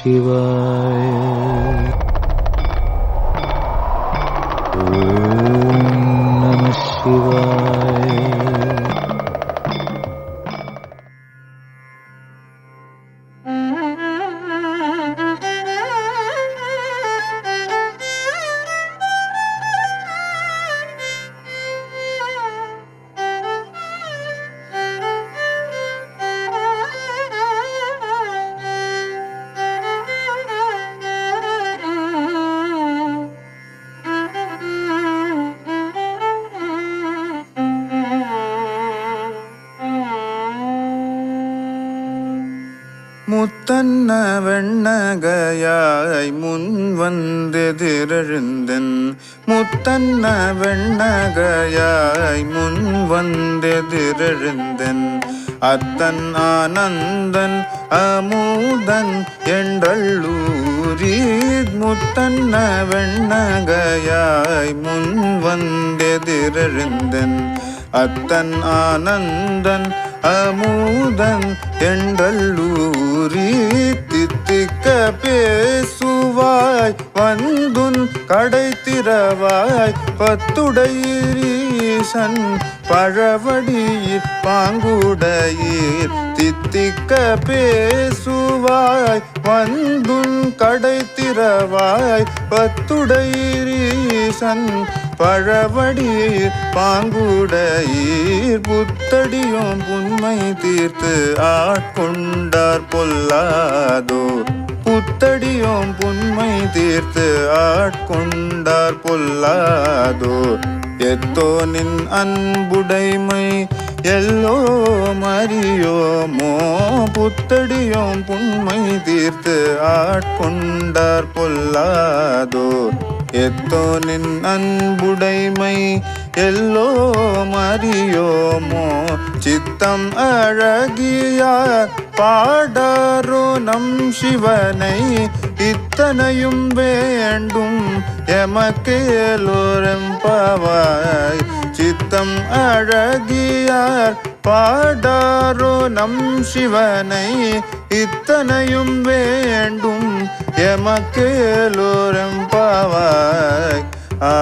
शिवाय ॐ नमः शिवाय Mm-hmm. முத்தன்ன வெண்ணகையாய் முன் வந்தெதிரெழுந்தன் முத்தன்ன வெண்ணகையாய் முன் வந்தெதிரெழுந்தன் அத்தன் ஆனந்தன் அமுதன் என்றள்ளூரி முத்தன்ன வெண்ணகையாய் முன் வந்தெதிரெழுந்தன் அத்தன் ஆனந்தன் அமுதன் என்றல்லூரி தித்திக்க பேசுவாய். வந்துன் கடை திறவாய் பத்துடையீசன் பழவடியிற் பாங்குடையீர் தித்திக்க பேசுவாய். வந்துன் கடை திறவாய் பத்துடையீசன் பழவடி பாங்குடையீர் புத்தடியும் புன்மை தீர்த்து ஆட்கொண்டார் பொல்லாதோ. புத்தடியும் புன்மை தீர்த்து ஆட்கொண்டார் பொல்லாதோ. எத்தோனின் அன்புடைமை எல்லோ மறியோமோ புத்தடியோம் புண்மை தீர்த்து ஆட்கொண்டார் பொல்லாதோ எத்தோனின் அன்புடைமை எல்லோ மறியோமோ சித்தம் அழகியார் பாடாரோ நம் சிவனை. இத்தனையும் வேண்டும் எமக்கேலோரெம்பவாய் சித்தம் அழகியார் பாடாரோ நம் சிவனை இத்தனையும் வேண்டும் எமக்கேலோரம் பாவாய். ஆ